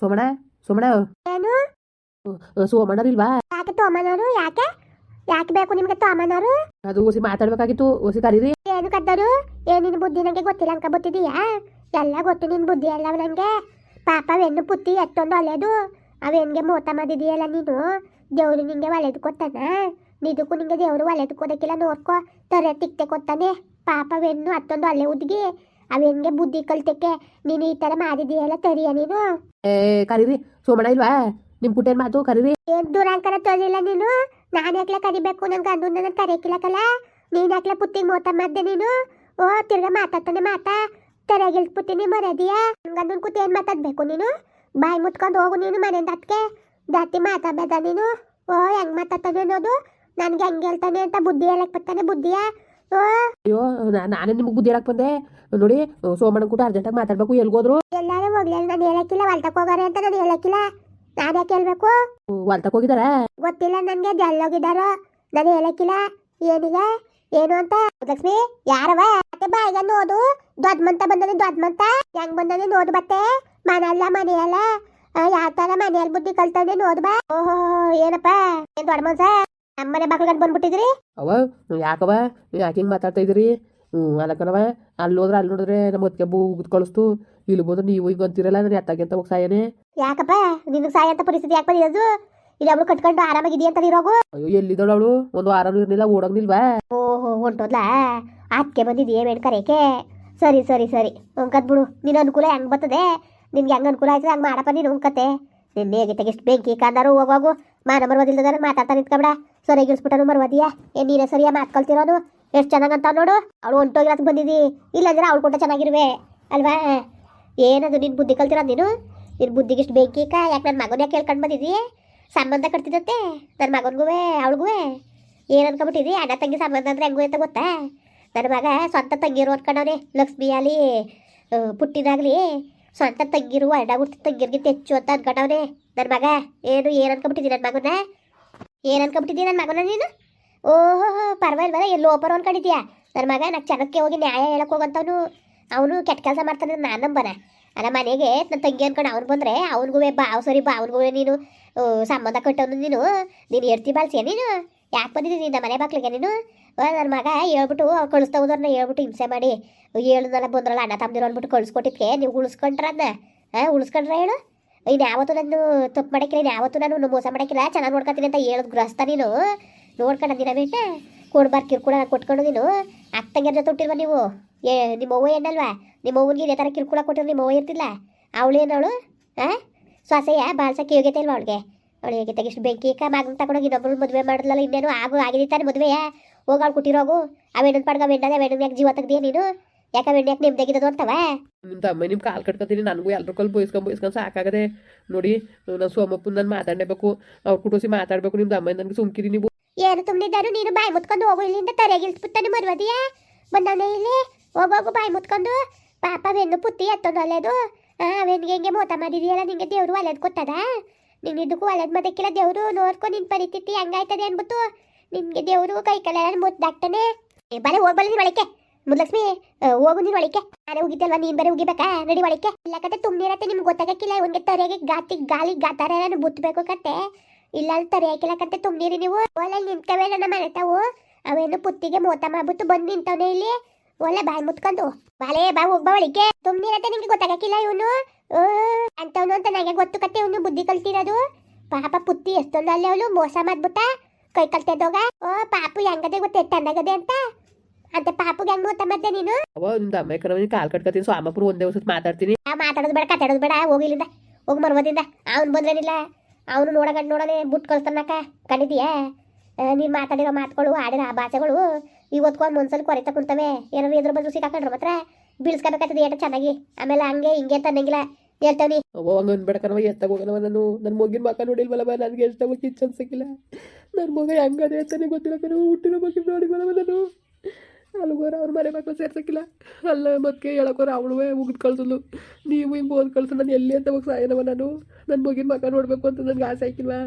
ಸೋಮಣ್ಣ ಸೋಮಣ್ಣ. ಏನು? ಸೋಮಣ್ಣರಿಲ್ವಾ? ಯಾಕೆ ತೋಮನವರು ಯಾಕೆ? ಯಾಕೆ ಬೇಕು ನಿಮ್ಗೆ ತೋಮನವರು ಅದು ಓಸಿ ಮಾತಾಡ್ಬೇಕಾಗಿತ್ತು. ಓಸಿ ಕರೀರಿ. ಏನು ಕದ್ದರು ಏನಿನ ಬುದ್ಧಿ ನಂಗೆ ಗೊತ್ತಿಲ್ಲ ಅನ್ಕ ಬುತ್ತಿದೀಯಾ ಎಲ್ಲ ಗೊತ್ತು ನಿನ್ನ ಬುದ್ಧಿ ಎಲ್ಲ ನಂಗೆ. ಪಾಪ ಅವೆನ್ನು ಪುತ್ತಿ ಎತ್ತೊಂದು ಒಳ್ಳೇದು ಅವೆನ್ಗೆ ಮೋತ ಮಾಡಿದೀಯಲ್ಲ ನೀನು? ದೇವ್ರು ನಿಂಗೆ ಒಳ್ಳೇದು ಕೊತ್ತಾನ? ನಿದಕ್ಕೂ ನಿಂಗೆ ದೇವ್ರು ಒಳ್ಳೇದು ಕೊಡಕ್ಕಿಲ್ಲ ನೋಡ್ಕೊ. ತರ ತಿಕ್ತೆ ಕೊತ್ತಾನೆ. ಪಾಪ ಅವೆನ್ನು ಅಷ್ಟೊಂದು ಒಳ್ಳೆ ಹುಡುಗಿ ಹೆಂಗೆ ಬುದ್ಧಿ ಕಲ್ತಕ್ಕೆ ನೀನು ಈ ಥರ ಮಾಡಿದೀಯಲ್ಲ ತರಿಯ ನೀನು? ಏ ಕರೀರಿ. ಸೋಮಣ್ಣ ಇಲ್ವಾ? ನಿಮ್ ಪುಟ್ಟೇನ್ ಮಾತು ಕರೀರಿ. ಏನ್ ದೂರಾಂಕರ ತೋರಿಲ್ಲ ನೀನು? ನಾನು ಯಾಕ್ಲೆ ಕರಿಬೇಕು? ನನ್ ಗಂಡು ನನ್ನ ಕರೆಯಕ್ಕಿಲ್ಲಕಲ್ಲ ನೀನ್ ಯಾಕಲ ಪುತ್ತಿಗೆ ಮೋತ ಮಾಡ್ದೆ ನೀನು? ಓ ತಿರ್ಗಾ ಮಾತಾಡ್ತಾನೆ ಮಾತಾ? ತೆರೆಗಿಲ್ ಪುತ್ತಿ ನೀ ಮರದಿಯಾ? ಗಂಡನ್ ಕೂತಿ ಏನ್ ಮಾತಾಡ್ಬೇಕು ನೀನು? ಬಾಯಿ ಮುತ್ಕೊಂಡು ಹೋಗು ನೀನು ಮನೆಯಿಂದ ಅದಕ್ಕೆ ಜಾತಿ ಮಾತಾಡ್ಬೇಡ ನೀನು? ಓ ಹೆಂಗ್ ಮಾತಾಡ್ತಾನೆ ಅನ್ನೋದು? ನನ್ಗೆ ಹೆಂಗ್ ಹೇಳ್ತಾನೆ ಅಂತ ಬುದ್ಧಿ ಹೇಳಕ್ ಬರ್ತಾನೆ ಬುದ್ಧಿಯ? ಅಯ್ಯೋ ನಾನೇ ನಿಮ್ಗೆ ಬುದ್ಧಿ ಹೇಳಕ್ ಬಂದೆ. ನೋಡಿ ಸೋಮಣ್ಣ ಕೂಡ ಅರ್ಜೆಂಟಾಗಿ ಮಾತಾಡ್ಬೇಕು ಎಲ್ಗೋದ್ರು. ಎಲ್ಲಾರು ಹೋಗ್ಲಿ ನಾನು ಹೇಳಕ್ಕಿಲ್ಲ ಹೊಲ್ತಕ್ ಹೋಗಾರೆ ಅಂತ ನಾನು ಹೇಳಕ್ಕಿಲ್ಲ. ನಾನು ಯಾಕೆ ಹೇಳ್ಬೇಕು? ಹೊಲ್ತಕ್ ಹೋಗಿದಾರ? ಗೊತ್ತಿಲ್ಲ ನನ್ಗೆ ಎಲ್ಲೋಗಿದಾರೋ ನಾನು ಹೇಳಕ್ಕಿಲ್ಲ. ಏನಿಗೆ ಏನು ಅಂತ? ಲಕ್ಷ್ಮಿ ಯಾರವ ಮತ್ತೆ ಬಾಯಿಗೆ ನೋಡು. ದೊಡ್ಡ ಮಂತ ಬಂದನೆ ದೊಡ್ಡ ಮಂತ ಹೆಂಗ್ ಬಂದನೆ ನೋಡು ಬತ್ತೆ ಮನೆಯಲ್ಲ ಮನೆಯಲ್ಲ. ಯಾವ ತರ ಮನೆಯಲ್ಲಿ ಬುದ್ಧಿ ಕಲ್ತಾನೆ ನೋಡು ಬಾ. ಓಹೋ ಏನಪ್ಪ? ಏನ್ ದೊಡ್ಡ ಮನ್ಸ ನಮ್ಮನೆ ಬಾಗಿಲ್ಗಂಟ್ ಬಂದ್ಬಿಟ್ಟಿದ್ರಿ? ಅವ ಯಾಕವ ಯಾಕೆ ಹಿಂಗೆ ಮಾತಾಡ್ತಾ ಇದ್ದೀರಿ? ಹ್ಞೂ ಅಲ್ಲಕನವ ಅಲ್ಲಿ ಹೋದ್ರೆ ಅಲ್ಲಿ ನೋಡಿದ್ರೆ ನಮ್ಮ ಹೊತ್ತಿಗೆ ಉಗಿದ್ ಕಳಿಸ್ತು. ಇಲ್ಲಿ ಬಂದ್ರೆ ನೀವು ಈಗ ಅಂತೀರಲ್ಲ ನಾನು ಎತ್ತಾಗೆ ಅಂತ ಹೋಗಿ ಸಾಯನೆ. ಯಾಕಪ್ಪ? ನಿನಗೆ ಸಾಯ ಅಂತ ಪರಿಸ್ಥಿತಿ ಯಾಕೆ ಬಂದಿರೋದು? ಇಲ್ಲಿ ಅವಳು ಕಟ್ಕೊಂಡು ಆರಾಮಾಗಿ ಅಂತ ಇರೋಗು ಅಯ್ಯೋ ಎಲ್ಲಿದ್ದಾಳು ಅವಳು? ಒಂದು ವಾರನೂ ಇರ್ಲಿಲ್ಲ ಓಡೋಗ್ನಿಲ್ವಾ ಓಹೋ ಹೊಂಟೋದ್ಲ? ಅದಕ್ಕೆ ಬಂದಿದ್ದೀಯ ಬೇಡ ಕರೆಯಕ್ಕೆ ಸರಿ ಸರಿ ಸರಿ. ಉಂಕತ್ ಬಿಡು. ನಿನ್ನ ಅನುಕೂಲ ಹೆಂಗ್ ಬರ್ತದೆ? ನಿನ್ಗೆ ಹೆಂಗ್ ಅನುಕೂಲ ಆಯ್ತದೆ ಹಂಗೆ ಮಾಡಪ್ಪ ನೀನು ಉಂಕತೆ ನಿನ್ನೆ ಹೇಗೆ ತೆಗಿಷ್ಟು ಬೆಂಕಿ ಕಾಂದಾರು ಹೋಗೋಗು ಮಾನ ಬರ್ಬೋದಿಲ್ಲದ ಮಾತಾಡ್ತಾ ನಿಂತ್ಕೊಬೇಡ ಸರಿ ಗಿಳಿಸ್ಬಿಟ್ಟನು ಮರ್ವದಿಯ. ಏನ್ ನೀನೇ ಸರಿಯ ಮಾತು ಕಲ್ತಿರೋನು? ಎಷ್ಟು ಚೆನ್ನಾಗಂತ ನೋಡು. ಅವಳು ಬಂದಿದಿ. ಬಂದಿದ್ದಿ ಇಲ್ಲಾಂದ್ರೆ ಅವಳು ಕೊಟ್ಟ ಚೆನ್ನಾಗಿರುವೆ. ಅಲ್ವಾ? ಏನದು ನಿನ್ನ ಬುದ್ಧಿ ಕಲ್ತಿರೋದು ನೀನು? ನಿನ್ನ ಬುದ್ಧಿಗೆ ಇಷ್ಟು ಬೆಂಕಿ ಕಾ ಯಾಕೆ ನನ್ನ ಮಗನ ಯಾಕೆ ಕೇಳ್ಕೊಂಡು ಬಂದಿದ್ದಿ ಸಂಬಂಧ ಕಟ್ತಿದಂತೆ ನನ್ನ ಮಗನಿಗೂ ಅವಳಿಗೂ ಏನು ಅನ್ಕೊಂಬಿಟ್ಟಿದ್ದಿ ಅಣ್ಣ ತಂಗಿ ಸಂಬಂಧ ಅಂದ್ರೆ ಹೆಂಗು ಅಂತ ಗೊತ್ತಾ? ನನ್ನ ಮಗ ಸ್ವಂತ ತಂಗಿರು ಲಕ್ಷ್ಮಿ ಅಲ್ಲಿ ಆ, ಪುಟ್ಟಿನಾಗ್ಲಿ ಸ್ವಂತ ತಂಗಿರು ಅಣ್ಣ ಹುಟ್ಟಿ ತಂಗಿರ್ಗಿಂತ ಹೆಚ್ಚು ಅಂತ ಅನ್ಕೊಂಡವ್ನೆ. ನನ್ನ ಮಗ ಏನು ಏನು ಅನ್ಕೊಂಬಿಟ್ಟಿದಿ ನನ್ನ ಮಗನ ಏನು ಅನ್ಕೊಂಬಿಟ್ಟಿದಿ ನನ್ನ ಮಗನ ನೀನು? ಓಹೋ ಪರವಾಗಿಲ್ವಲ್ಲ ಎಲ್ಲೋ ಒಬ್ಬರು ಅನ್ಕೊಂಡಿದ್ಯಾ ನನ್ನ ಮಗ ನಾನು ಚರಕ್ಕೆ ಹೋಗಿ ನ್ಯಾಯ ಹೇಳಕ್ಕೆ ಹೋಗಂತವನು, ಅವನು ಕೆಟ್ಟ ಕೆಲಸ ಮಾಡ್ತಾನೆ ನಾನು ನಂಬನ. ಅಲ್ಲ, ಮನೆಗೆ ನನ್ನ ತಂಗಿ ಅನ್ಕೊಂಡು ಅವ್ನು ಬಂದರೆ ಬಾ ಬಾವ್ ಸರಿ ಅವ್ನಿಗೂ ನೀನು ಸಂಬಂಧ ಕಟ್ಟೋನು ನೀನು ನೀನು ಎಡ್ತಿ ಬಾಳ್ಸಿಯ ನೀನು? ಯಾಕೆ ಬಂದಿದ್ದೀನಿ ನಿನ್ನ ಮನೆ ಬಾಕ್ಲಿಗೆ ನೀನು? ನನ್ನ ಮಗ ಹೇಳ್ಬಿಟ್ಟು ಅವ್ರು ಕಳಿಸ್ತಾ ಹೋದವ್ರನ್ನ ಹೇಳ್ಬಿಟ್ಟು ಹಿಂಸೆ ಮಾಡಿ ಹೇಳುದಲ್ಲ ಬಂದ್ರಲ್ಲ ಅಣ್ಣ ತಮ್ಮದಿರೋ ಅಂದ್ಬಿಟ್ಟು ಕಳಿಸ್ಕೊಟ್ಟಿದ್ಕೆ, ನೀವು ಉಳಿಸ್ಕೊಂಡ್ರ ಅದನ್ನ ಹಾಂ ಉಳಿಸ್ಕೊಂಡ್ರೆ ಹೇಳು? ಇನ್ನು ಯಾವತ್ತು ನಾನು ತಪ್ಪು ಮಾಡಕ್ಕಿಲ್ಲ ಇನ್ನು ಯಾವತ್ತು ನಾನು ಮೋಸ ಮಾಡಕ್ಕಿಲ್ಲ, ಚೆನ್ನಾಗಿ ನೋಡ್ಕೊತೀನಿ ಅಂತ ಹೇಳೋದು ಗ್ರಸ್ತ ನೀನು. ನೋಡ್ಕೊಂಡ ದಿನ ಬಿಟ್ಟು ಕೊಡ್ಬಾರ್ದು ಕಿರ್ಕುಳ ಕೊಟ್ಕೊಂಡು ನೀನು. ಅತ್ತಂಗಿರ ಜೊತೆ ಹುಟ್ಟಿಲ್ವ ನೀವು? ಏ, ನಿಮ್ಮ ಅವ್ವ ಏನಲ್ವಾ ನಿಮ್ಮ ಅವ್ವನಿಗೆ ಇದೇ ಥರ ಕಿರ್ಕುಳ ಕೊಟ್ಟಿರೋ ನಿಮ್ಮ ಅವ್ವ ಇರ್ತಿಲ್ಲ ಏನವಳು? ಹಾಂ ಸೊಸೆಯ ಬಾಳ್ಸಕ್ಕೆ ಯೋಗ್ಯತೆ ಇಲ್ವಾ ಅವಳಿಗೆ? ಅವಳು ಯೋಗ್ಯತೆ ಇಷ್ಟು ಬೆಂಕಿ ಕ ಮಗನ ತಗೊಂಡೋಗಿ ಇನ್ನೊಬ್ಬರು ಮದುವೆ ಮಾಡಿದ್ಲಲ್ಲ ಇನ್ನೇನು ಆಗು ಆಗಿದೆ ತಾನೆ ಮದುವೆಯ? ಹೋಗಿ ಅವ್ಳು ಕೊಟ್ಟಿರೋಗು. ಅವೇನನ್ ಪಡ್ಗ ವೆಂಡನ ಯಾಕೆ ಜೀವ ತೆಗ್ದಿಯ ನೀನು? ಯಾಕೆ ವೆಂಡ ಯಾಕೆ ತೆಗಿದದು ಅಂತವ? ನಿಮ್ಮ ತಮ್ಮ ನಿಮ್ಮ ಕಾಲು ಕಟ್ಕೊತೀನಿ ನನಗೂ ಎಲ್ಲರ ಕಲ್ ಬಯಸ್ಕೊಂಡು ಬಯಸ್ಕೊಂಡು ಸಾಕಾಗದೆ. ನೋಡಿ ನಾನು ಸೋಮಪ್ಪನ ನಾನು ಮಾತಾಡಬೇಕು ಅವ್ರ ಕುಟುಸಿ ಮಾತಾಡಬೇಕು ನಿಮ್ಮ ತಮ್ಮ ನನಗೆ ಸುಮ್ಕಿರಿ ನೀವು. ಏನು ತುಂಬಿದ್ದಾರು ನೀನು ಬಾಯಿ ಮುತ್ಕೊಂಡು ಹೋಗು ಇಲ್ಲಿಂದ ತರೆಗಿಲ್ಸ್ಬಿಡ್ತಾನೆ ಮರುವದಿಯ? ಬಂದವನೇ ಇಲ್ಲಿ ಹೋಗೋಗು ಬಾಯಿ ಮುತ್ಕೊಂಡು. ಪಾಪ ವೆನ್ನು ಪುತ್ತಿ ಎತ್ತೊಂದು ಒಳ್ಳೇದು ಅವೆನ್ಗೆ ಹೆಂಗೆ ಮೋತ ಮಾಡಿದೆಯಲ್ಲ ನಿಂಗೆ ದೇವರು ಒಳ್ಳೇದು ಕೊಟ್ಟದ? ನಿನ್ನ ಇದಕ್ಕೂ ಒಳ್ಳೇದು ಮದಕ್ಕಿಲ್ಲ ದೇವ್ರು ನೋಡ್ಕೊ ನಿನ್ನ ಪರಿಸ್ಥಿತಿ ಹಂಗಾಯ್ತದೆ ಅನ್ಬಿಟ್ಟು. ನಿನ್ಗೆ ದೇವರು ಕೈ ಕಾಲೆಲ್ಲ ಮುದ್ದಾಗ್ತಾನೆ ಬಲೆ ಹೋಗ್ಬಲ್ಲ ಒಳಕ್ಕೆ. ಮುದ್ಲಕ್ಷ್ಮಿ ಹೋಗು ನೀನು ಒಳಿಕೆ ನಾನೇ ಹೋಗಿದ್ದಲ್ವಾ ನೀನು ಬೇರೆ ಹೋಗಿಬೇಕಾ ನಡಿ ಒಳಿಕೆ ಇಲ್ಲ ಕತೆ ತುಂಬಿರತ್ತೆ ನಿಮ್ಗೆ ಗೊತ್ತಾಗಕ್ಕಿಲ್ಲ ಇವನ್ಗೆ ತರೆಗೆ ಗಾತಿ, ಗಾಲಿ, ಗಾತಾರ ಬುತ್ತಬೇಕು ಕತೆ ಇಲ್ಲ ಅಲ್ಲಿ ತರೆಯಕ್ಕಿಲ್ಲ ಕತೆ ತುಂಬಿರಿ ನೀವು. ಒಳ್ಳೆ ನಿಂತವೆ ನನ್ನ ಮನೆ ತಾವು. ಅವೇನು ಪುತ್ತಿಗೆ ಮೋತ ಮಾಡ್ಬಿಟ್ಟು ಬಂದು ನಿಂತವನೇ ಇಲ್ಲಿ. ಒಳ್ಳೆ ಬಾಯಿ ಮುತ್ಕೊಂಡು. ಬಾಲೆ ಬಾ ಹೋಗ್ಬಾ ಒಳಿಕೆ ತುಂಬಿರತ್ತೆ ನಿಮ್ಗೆ ಗೊತ್ತಾಗಕ್ಕಿಲ್ಲ ಇವನು. ಅಂತವನು ಅಂತ ನನಗೆ ಗೊತ್ತು ಕತೆ ಇವನು ಬುದ್ಧಿ ಕಲ್ತಿರೋದು. ಪಾಪ ಪುತ್ತಿ ಎಷ್ಟೊಂದು ಅಲ್ಲಿ ಅವಳು, ಮೋಸ ಮಾಡ್ಬಿಟ್ಟ. ಕೈ ಕಲ್ತಿದ್ದೋಗ. ಓ, ಪಾಪು ಹೆಂಗದೆ ಗೊತ್ತೆ ತಂದಾಗದೆ ಅಂತ. ಅಂತ ಪಾಪುಗೆ ಹೆಂಗ್ ಮೋತ ಮಾಡ್ದೆ ನೀನು? ಅವ ನಿಮ್ಮ ತಮ್ಮ ಯಾಕಂದ್ರೆ ಕಾಲ್ ಕಟ್ಕೊತೀನಿ. ಸ್ವಾಮಪ್ಪರು ಒಂದೇ ಒಂದ್ಸತಿ ಮಾತಾಡ್ತೀನಿ. ಆ ಮಾತಾಡೋದು ಬೇಡ ಕತ್ತಾಡೋದು ಬೇಡ. ಹೋಗಿಲ್ಲಿಂದ ಹೋಗಿ ಮರ್ಬೋದಿಂದ ಅವ್ನು ಬಂದ್ರೇನಿಲ್ಲ. ಅವನು ನೋಡಗಂಡು ನೋಡನೆ ಬುಟ್ ಕಳ್ಸ್ತಾನಕ ಕಂಡಿದೀಯಾ ನೀನು ಮಾತಾಡಿರೋ ಮಾತುಗಳು ಆಡಿರೋ ಆ ಭಾಷೆಗಳು ಇವತ್ಕೊಂಡು ಮನ್ಸಲ್ಲಿ ಕೊರೆತ ಕುಂತವೆ. ಏನಾದ್ರು ಎದುರು ಬಂದ್ರು ಸಿಕ್ಕಾಕೊಂಡ್ರೆ ಮಾತ್ರ. ಬೀಳ್ಸ್ಕೊಬೇಕಾಗ್ತದೆ ಏಟ ಚೆನ್ನಾಗಿ. ಆಮೇಲೆ ಹಂಗೆ ಹಿಂಗೆ ತನ್ನಂಗಿಲ್ಲ ಹೇಳ್ತವನಿ. ಅವ ಹಂಗೆ ಅನ್ಬೇಡಕನವ ಎತ್ತಾಗ ಹೋಗೋಣವ ನಾನು. ನನ್ನ ಮಗಿನ ಮಕ್ಕ ನೋಡಿಲ್ವಲ್ಲವ ನನಗೆ ಎಷ್ಟಾಗ ಕಿಚ್ಚ ಸಿಕ್ಕಿಲ್ಲ. ನನ್ನ ಮಗ ಹೆಂಗದೆ ಅಂತಾನೆ ಗೊತ್ತಿಲ್ಲ ಕಣವ ಹುಟ್ಟಿರೋ ಮಗಿನ ನೋಡಿಲ್ವಲ್ಲವ ನಾನು. ಅಲ್ಗೋರ ಅವ್ರ ಮನೆ ಮಕ್ಕಳು ಸೇರ್ಸಕ್ಕಿಲ್ಲ. ಅಲ್ಲ ಮತ್ತೆ ಹೇಳೋಕೋರ ಅವಳು ಮುಗಿದು ಕಳ್ಸಲು ನೀವು ಹಿಂಗೆ ಓದ್ ಕಳ್ಸು, ನಾನು ಎಲ್ಲಿ ಅಂತ ಹೋಗಿ ಸಾಯನವ ನಾನು. ನನ್ನ ಮಗಿನ ಮಕ್ಕ ನೋಡಬೇಕು ಅಂತ ನನಗೆ ಆಸೆ ಹಾಕಿಲ್ವಾ?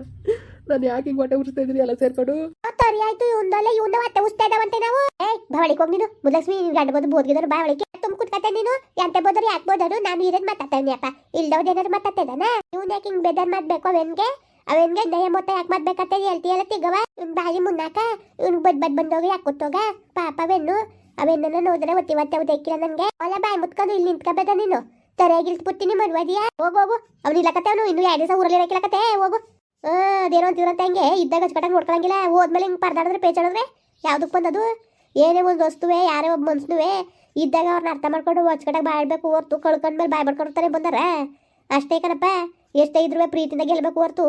ನಾನು ಯಾಕೆ ಹಿಂಗೆ ಹೊಟ್ಟೆ ಉರಿಸ್ತಾ ಇದ್ದೀನಿ ಎಲ್ಲ ಸೇರ್ಕೊಂಡು? ಸರಿ ಆಯ್ತು ಇವಂದಲ್ಲ ಇವನ್ನ ಮತ್ತೆ ಉಸ್ತಾ ಇದಾವಂತೆ ನಾವು. ಏ ಬಾವಳಿಗೆ ಹೋಗಿ ನೀನು. ಮುದಲಕ್ಷ್ಮಿ ಗಂಡ ಬಂದು ಬೋದ್ಗಿದ್ರು ಬಾವಳಿಗೆ. ತುಂಬ ಕುತ್ಕತ್ತೆ ನೀನು. ಎಂತ ಬೋದರು, ಯಾಕೆ ಬೋದರು? ನಾನು ಇರೋದ್ ಮಾತಾಡ್ತೇನೆ ಅಪ್ಪ ಇಲ್ದವ್ದು ಏನಾದ್ರು ಮಾತಾಡ್ತಿದ್ದಾನ ಇವ್ನ ಯಾಕೆ ಹಿಂಗ್ ಬೇದರ್ ಮಾಡಬೇಕು ಅವೆನ್ಗೆ? ಅವೆನ್ಗೆ ದಯ ಮೊತ್ತ ಯಾಕೆ ಮಾಡ್ಬೇಕಂತ ಹೇಳ್ತೀಯಲ್ಲ ತಿಗವ? ಇವ್ನ ಬಾಯಿ ಮುನ್ನಾಕ, ಇವ್ನ ಬದ್ ಬದ್ ಬಂದೋಗಿ ಯಾಕೆ ಕೂತೋಗ? ಪಾಪವೆನ್ನು ಅವೆನ್ನ ನೋಡಿದ್ರೆ ಒತ್ತಿ ಒತ್ತೆ ಉದಯಕ್ಕಿಲ್ಲ ನನ್ಗೆ. ಹೊಲ ಬಾಯಿ ಮುತ್ಕೊಂಡು ಇಲ್ಲಿ ನಿಂತ್ಕೋಬೇಡ ನೀನು. ತರೆಯಾಗಿ ಇಳ್ಸ್ಬಿಡ್ತೀನಿ ಮನ್ವಾದಿಯಾ ಹೋಗು ಹೋಗು. ಅವ್ನು ಇಲ್ಲಕತ್ತೆ ಅವನು. ಇನ್ನು ಎರಡು ದಿವಸ ಊರಲ್ಲಿ ಇರಕ್ಕಿಲ್ಲಕತ್ತೆ ಹೋಗು. ಅದೇನೋ ಅಂತೀರಂತ ಹಂಗೆ. ಇದ್ದಾಗ ಅಚ್ಚುಕಟ್ಟಾಗಿ ನೋಡ್ಕೊಳಂಗಿಲ್ಲ. ಹೋದ್ಮೇಲೆ ಹಿಂಗೆ ಪರದಾಡಿದ್ರೆ ಪೇಚಾಡಿದ್ರೆ ಯಾವ್ದಕ್ಕೆ ಬಂದದು? ಏನೇ ಒಂದು ವಸ್ತುವೆ, ಯಾರೇ ಒಬ್ಬ ಮನ್ಸುವೆ ಇದ್ದಾಗ ಅವ್ರನ್ನ ಅರ್ಥ ಮಾಡ್ಕೊಂಡು ಅಚ್ಚುಕಟ್ಟಾಗಿ ಬಾಳ್ಬೇಕು ಹೊರ್ತು ಕಳ್ಕೊಂಡ್ಮೇಲೆ ಬಾಯ್ ಮಾಡ್ಕೊಂಡಿರ್ತಾರೆ ಬಂದಾರ. ಅಷ್ಟೇ ಕಣಪ್ಪ. ಎಷ್ಟೇ ಇದ್ರೂ ಪ್ರೀತಿಯಿಂದ ಗೆಲ್ಬೇಕು ಹೊರ್ತು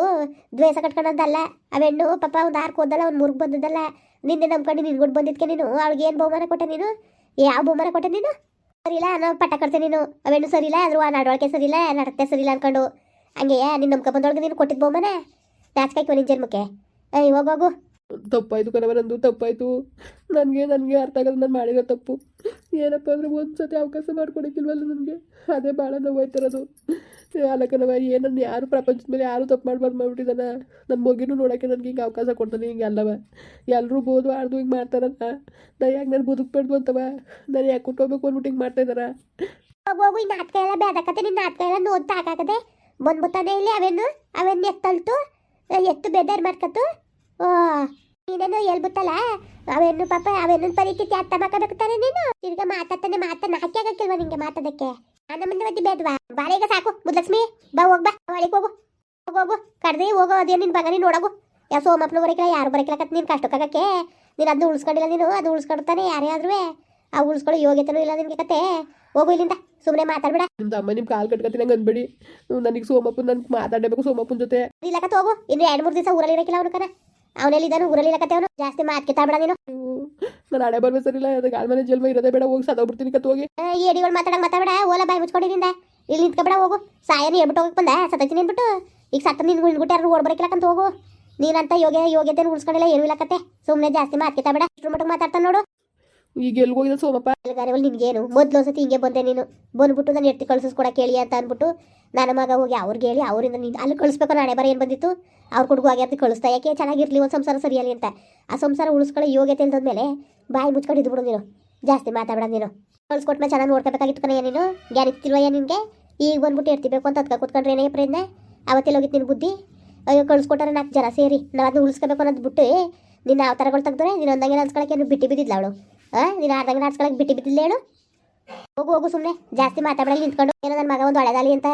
ದ್ವೇಷ ಕಟ್ಕೊಂಡಂತಲ್ಲ ಅವೆಣ್ಣು ಪಾಪ ಅವ್ನು ಆರ್ಕ್ ಹೋದಲ್ಲ ಅವ್ನು ಮುರ್ಗ್ ಬಂದದಲ್ಲ. ನಿನ್ನೆ ನಂಬ್ಕೊಂಡು ನಿನ್ಗುಡ್ ಬಂದಿದ್ಕೆ ನೀನು. ಅವಳಿಗೆ ಏನು ಬಹುಮಾನ ಕೊಟ್ಟೆ ನೀನು? ಯಾವ ಬಹುಮಾನ ಕೊಟ್ಟೆ ನೀನು? ಸರಿಲ್ಲ ನಾವು ಪಟ್ಟ ಕಟ್ತೆ ನೀನು. ಅವೆಣ್ಣು ಸರಿಲ್ಲ ಆದ್ರೂ ಆ ನಡವಳಿಕೆ ಸರಿಲ್ಲ ನಡತೆ ಸರಿಲ್ಲ ಅನ್ಕೊಂಡು. ಹಂಗೆಯಾ ನಿನ್ನ ನಂಬ್ಕೊ ಬಂದೊಳಗೆ ನೀನು ಕೊಟ್ಟಿದ್ದು ಬಹುಮಾನ? ನಾಚ್ಕಾಯ್ತು ನಿನ್ನ ಜನ್ಮಕ್ಕೆ. ಹೋಗೋಗು ತಪ್ಪಾಯ್ತು ಕಣವ ನಂದು ತಪ್ಪಾಯ್ತು. ನನಗೆ ನನಗೆ ಅರ್ಥ ಆಗಲ್ಲ, ನಾನು ಮಾಡಿರೋ ತಪ್ಪು. ಏನಪ್ಪ ಅಂದರೆ ಒಂದು ಸತಿ ಅವಕಾಶ ಮಾಡ್ಕೊಡಕ್ಕಿಲ್ವಲ್ಲ ನನಗೆ? ಅದೇ ಭಾಳ ನೋವಾಯ್ತಿರೋದು ಅಲ್ಲ ಕಣವ ನನ್ನ ಯಾರು ಪ್ರಪಂಚದ ಮೇಲೆ ಯಾರು ತಪ್ಪು ಮಾಡ್ಬಾರ್ದು ಮಾಡ್ಬಿಟ್ಟಿದ್ದಾನ ನನ್ನ ಮಗಿನೂ ನೋಡೋಕ್ಕೆ ನನಗೆ ಹಿಂಗೆ ಅವಕಾಶ ಕೊಡ್ತಾನೆ, ಹಿಂಗೆ ಅಲ್ಲವ. ಎಲ್ಲರೂ ಬೋದು, ಆಡ್ದು, ಹಿಂಗೆ ಮಾಡ್ತಾರಲ್ಲ. ನಾ ಯಾಕೆ ನಾನು ಬದುಕ್ಬಾರ್ದು ಅಂತವ. ನಾನು ಯಾಕೆ ಕುಟ್ಕೋಬೇಕು ಅಂದ್ಬಿಟ್ಟು ಹಿಂಗೆ ಮಾಡ್ತಾ ಹೋಗು ಈ ನಾಟಕ ಎಲ್ಲ ಬೇಡಕತ್ತೆ ನಿನ್ನ ನಾಟಕ ಎಲ್ಲ ನೋಡ್ತಾ ಹಾಕಾಕದೆ ಬಂದ್ಬಿಟ್ಟಾನೆ ಇಲ್ಲಿ, ಅವೇನು ಅವೇನು ಎತ್ತಲ್ತು? ಎತ್ತು ಬೆದರ್ ಮಾಡ್ಕತ್ತು? ನೀನೇನು ಹೇಳ್ಬಿಟ್ಟಲ್ಲ? ಅವೇನು ಪಾಪ ಅವೇನು ಪರಿಸ್ಥಿತಿ ಅರ್ಥ ಮಾಡ್ಕೋಬೇಕು ತಾನೆ ನೀನು? ತಿರ್ಗ ಮಾತಾಡ್ತಾನೆ ಮಾತನ್ನ ಹಾಕಿ ಆಗಕ್ಕಿಲ್ವಾ ನಿಂಗೆ ಮಾತಾಡಕ್ಕೆ ನನ್ನ ಮುಂದೆ ಮತ್ತೆ ಬೇಡ್ವಾ? ಈಗ ಸಾಕು ಮುದ್ಲಕ್ಷ್ಮಿ. ಬಾ ಹೋಗ್ ಬಾ ಒಳಗೆ ಹೋಗು. ಹೋಗು ಕಡ್ದೆ ಹೋಗೋ ಅದೇ ನಿನ್ ಬಗನಿ ನೋಡೋಗು. ಯಾವ ಸೋಮಪ್ಪನ ಬರಕಿಲ್ಲ ಯಾರು ಬರಕಿಲ್ಲಕತ್ ನೀನು ಕಷ್ಟಕ್ಕಾಗಕ್ಕೆ ನೀನು ಅದನ್ನ ಉಳ್ಸ್ಕೊಂಡಿಲ್ಲ ನೀನು ಅದು ಉಳ್ಸ್ಕೊಡ್ತಾನೆ ಯಾರೇ ಆದ್ರೂ. ಆ ಉಳಿಸ್ಕೊಳ್ಳೋ ಯೋಗ್ಯತೆನೂ ಇಲ್ಲ ನಿನ್ಗೆ ಕತೆ. ಹೋಗು ಇಲ್ಲಿಂದ ಸುಮ್ಮನೆ ಮಾತಾಡ್ಬೇಡ. ನಿಮ್ದು ಅಮ್ಮ ನಿಮ್ ಕಾಲ್ ಕಟ್ಕೊತೀನಿ ಹಂಗೆ ಅನ್ಬೇಡಿ. ನನಗೆ ಸೋಮಪ್ಪನ ನನ್ಗೆ ಮಾತಾಡಬೇಕು ಸೋಮಪ್ಪನ ಜೊತೆ. ಇಲ್ಲಕತ್ತ ಹೋಗು ಇನ್ನು ಎರಡು ಮೂರು ದಿವಸ ಊರಲ್ಲಿ ಇರಕ್ಕಿಲ್ಲ ಅವ್ರ ಕನ ಅವನೆಲ್ಲಿ ಇದ್ದಾನು ಊರಲ್ಲಿ ಕತೆ ಅವನು. ಜಾಸ್ತಿ ಮಾತು ಕಿತ್ತಾಬೇಡ ನೀನು. ನಾನು ಹಣೆ ಬರ್ಬೇಕು ಸರಿಲ್ಲ ಅದು ಮನೆ ಜಲ್ಮ ಇರೋದೇ ಬೇಡ ಹೋಗಿ ಸದೋಗ್ಬಿಡ್ತೀನಿ ಕತ್ ಹೋಗಿ. ಈ ಎಡಿಗಳು ಮಾತಾಡಂಗ್ ಮಾತಾಡ ಓಲ ಬಾಯಿ ಮುಚ್ಕೊಂಡಿನಿಂದ ಇಲ್ಲಿ ನಿಂತ್ಕೊಬೇಡ ಹೋಗು. ಸಾಯನ ಹೇಳ್ಬಿಟ್ಟು ಹೋಗಕ್ಕೆ ಬಂದ ಸತ್ತೈತೀನಿ ಅಂದ್ಬಿಟ್ಟು. ಈಗ ಸತ್ತ ನಿನ್ಗೆ ಉಳ್ಬಿಟ್ಟು ಯಾರು ಓಡ್ ಬರಕಿಲ್ಲಕಂತ ಹೋಗು. ನೀನಂತ ಯೋಗ್ಯ ಯೋಗ್ಯತೆ ಉಳಿಸ್ಕೊಂಡಿಲ್ಲ ಏನು ಇಲ್ಲಕತ್ತೆ. ಸುಮ್ಮನೆ ಜಾಸ್ತಿ ಮಾತು ಬೇಡ ಇಷ್ಟ್ರ ಮಟ್ಟಿಗೆ ಮಾತಾಡ್ತಾನೆ ನೋಡು. ಈಗ ಹೋಗಿದ ಸೋಮಪ್ಪ ಎಲ್ಗಾರವಲ್ಲಿ ನಿನ್ಗೇನು? ಮೊದ್ಲು ಒಂದ್ಸತಿ ಹಿಂಗೆ ಬಂದೆ ನೀನು. ಬಂದ್ಬಿಟ್ಟು ನಾನು ಎತ್ತಿ ಕಳ್ಸಿಸ್ಕೊಡಕ್ಕೆ ಹೇಳಿ ಅಂತ ಅಂದ್ಬಿಟ್ಟು ನನ್ನ ಮಗ ಹೋಗಿ ಅವ್ರಿಗೆ ಹೇಳಿ ಅವರಿಂದ ನೀನು ಅಲ್ಲಿ ಕಳಿಸ್ಬೇಕು ನಾಳೆ ಬರ ಏನು ಬಂದಿತ್ತು? ಅವ್ರ ಹುಡುಗ ಆಗಿ ಅಂತ ಕಳಿಸ್ತಾ, ಯಾಕೆ ಚೆನ್ನಾಗಿರ್ಲಿ ಒಂದು ಸಂಸಾರ ಸರಿಯಲಿ ಅಂತ. ಆ ಸಂಸಾರ ಉಳಿಸ್ಕೊಳ್ಳೋ ಯೋಗ್ಯತೆ ಮೇಲೆ ಬಾಯಿ ಮುಚ್ಕೊಂಡು ಇದ್ಬಿಡು ನೀನು. ಜಾಸ್ತಿ ಮಾತಾಡ ನೀನು. ಕಳ್ಸ್ಕೊಟ್ಮೇಲೆ ಚೆನ್ನಾಗಿ ನೋಡ್ಕೋಬೇಕಾಗಿತ್ತು ಕಣಯ್ಯ ನೀನು. ಗ್ಯಾನಿತ್ತಿಲ್ವಯ್ಯ ನಿನಗೆ? ಈಗ ಬಂದ್ಬಿಟ್ಟು ಎರ್ತಿಬೇಕು ಅಂತ ಅದಕ್ಕೆ ಕೂತ್ಕೊಂಡ್ರೆ ಏನೇ ಪ್ರಯತ್ನ? ಅವತ್ತೆಲ್ಲ ಹೋಗಿತ್ತು ನಿನ್ನ ಬುದ್ಧಿ? ಅಯ್ಯೋ, ಕಳ್ಸ್ಕೊಟ್ಟರೆ ನಾಲ್ಕು ಜನ ಸೇರಿ. ನಾವು ಅದನ್ನ ಉಳಿಸ್ಕೋಬೇಕು ಅನ್ನೋದು ಬಿಟ್ಟು ನಿನ್ನ ಅವತಾರಗಳು ತೆಗೆದ್ರೆ ನೀನು ಒಂದಂಗೆ ಅನ್ಸ್ಕೊಳಕ್ಕೆ ಬಿಟ್ಟು ಬಿದ್ದಿದ್ಲ ಅವಳು? ಹಾಂ ನೀನು ಆರ್ದಂಗೆ ನಡ್ಸ್ಕೊಳಕ್ಕೆ ಬಿಟ್ಟು ಬಿದ್ದಿಲ್ಲ ಹೇಳು? ಹೋಗು ಹೋಗು ಸುಮ್ಮನೆ ಜಾಸ್ತಿ ಮಾತಾಡಲಿ ನಿಂತ್ಕೊಂಡು. ಏನೋ ನನ್ನ ಮಗ ಒಂದು ಒಳ್ಳೆದಾಲಿ ಅಂತ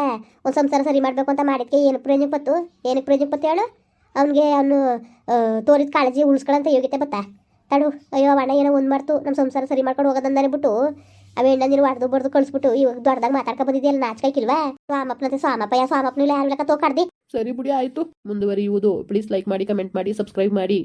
ಒಂದು ಸಂಸಾರ ಸರಿ ಮಾಡಬೇಕು ಅಂತ ಮಾಡಿದ್ಕೆ ಏನು ಪ್ರಯೋಜನ ಪತ್ತು? ಏನಕ್ಕೆ ಪ್ರಯೋಜನ ಪತ್ತು ಹೇಳು? ಅವನಿಗೆ ಅವನು ತೋರಿದ ಕಾಳಜಿ ಉಳಿಸ್ಕೊಳ್ಳಂತ ಯೋಗ್ಯತೆ ಪತ್ತಾ? ತಡು. ಅಯ್ಯೋ ಅಣ್ಣ ಏನೋ ಒಂದು ಮಾಡ್ತು. ನಮ್ಮ ಸಂಸಾರ ಸರಿ ಮಾಡ್ಕೊಂಡು ಹೋಗೋದಂದಾನೆ ಬಿಟ್ಟು. ಅವೇ ಹೆಣ್ಣ ನೀನು ಹೊಡೆದು ಬಡ್ದು ಕಳಿಸ್ಬಿಟ್ಟು ಇವಾಗ ದೊಡ್ಡದಾಗ ಮಾತಾಡ್ಕೊ ಬಂದಿದೆಯಲ್ಲ ನಾಚ್ಕಾಯ್ಕಿಲ್ವಾ ಸ್ವಾಮಪ್ಪನಂತೆ ಸ್ವಾಮಪ್ಪ ಯಾ ಸ್ವಾಮಪ್ಪನಿಲ್ಲ ಯಾರು ಲೆಕ್ಕ ತೋ ಕಡ್ದಿ. ಸರಿ ಬಿಡಿ, ಆಯಿತು. ಮುಂದುವರಿಯುವುದು. ಪ್ಲೀಸ್ ಲೈಕ್ ಮಾಡಿ ಕಮೆಂಟ್ ಮಾಡಿ ಸಬ್ಸ್ಕ್ರೈಬ್ ಮಾಡಿ.